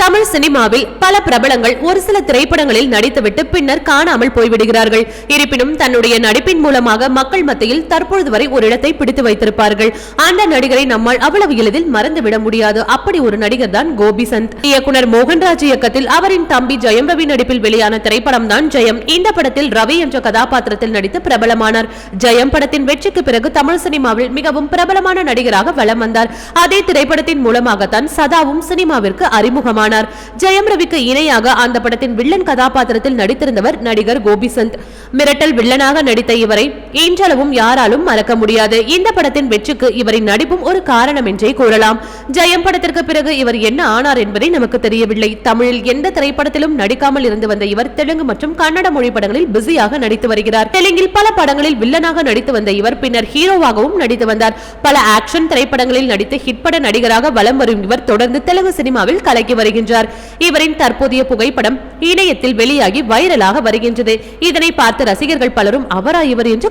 தமிழ் சினிமாவில் பல பிரபலங்கள் ஒரு சில திரைப்படங்களில் நடித்துவிட்டு பின்னர் காணாமல் போய்விடுகிறார்கள். இருப்பினும் தன்னுடைய நடிப்பின் மூலமாக மக்கள் மத்தியில் தற்பொழுது வரை ஒரு இடத்தை பிடித்து வைத்திருப்பார்கள். அந்த நடிகரை நம்மால் அவ்வளவு எளிதில் மறந்துவிட முடியாது. அப்படி ஒரு நடிகர் தான் கோபி சந்த். இயக்குனர் மோகன்ராஜ் இயக்கத்தில் அவரின் தம்பி ஜெயம் ரவி நடிப்பில் வெளியான திரைப்படம் தான் ஜெயம். இந்த படத்தில் ரவி என்ற கதாபாத்திரத்தில் நடித்து பிரபலமானார். ஜெயம் படத்தின் வெற்றிக்கு பிறகு தமிழ் சினிமாவில் மிகவும் பிரபலமான நடிகராக வலம் வந்தார். அதே திரைப்படத்தின் மூலமாகத்தான் சதாவும் சினிமாவிற்கு அறிமுகமான ஆனார். ஜெயம் ரவிக்கு இணையாக அந்த படத்தின் வில்லன் கதாபாத்திரத்தில் நடித்திருந்தவர் நடிகர் கோபிசந்த். மிரட்டல் வில்லனாக நடித்த இவரை இன்றளவும் யாராலும் மறக்க முடியாது. இந்த படத்தின் வெற்றிக்கு இவரின் நடிப்பும் ஒரு காரணம் என்றே கூறலாம். ஜெயம் படத்திற்கு பிறகு இவர் என்ன ஆனார் என்பதை நமக்கு தெரியவில்லை. தமிழில் எந்த திரைப்படத்திலும் நடிக்காமல் இருந்து வந்த இவர் தெலுங்கு மற்றும் கன்னட மொழி படங்களில் பிஸியாக நடித்து வருகிறார். தெலுங்கில் பல படங்களில் வில்லனாக நடித்து வந்த இவர் பின்னர் ஹீரோவாகவும் நடித்து வந்தார். பல ஆக்ஷன் திரைப்படங்களில் நடித்து ஹிட் பட நடிகராக வலம் வரும் இவர் தொடர்ந்து தெலுங்கு சினிமாவில் கலக்கி வருகின்றார். இவரின் தற்போதைய புகைப்படம் இணையத்தில் வெளியாகி வைரலாக வருகின்றது. இதனை பார்த்து ரசிகர்கள் பலரும் அவரா இவர் என்று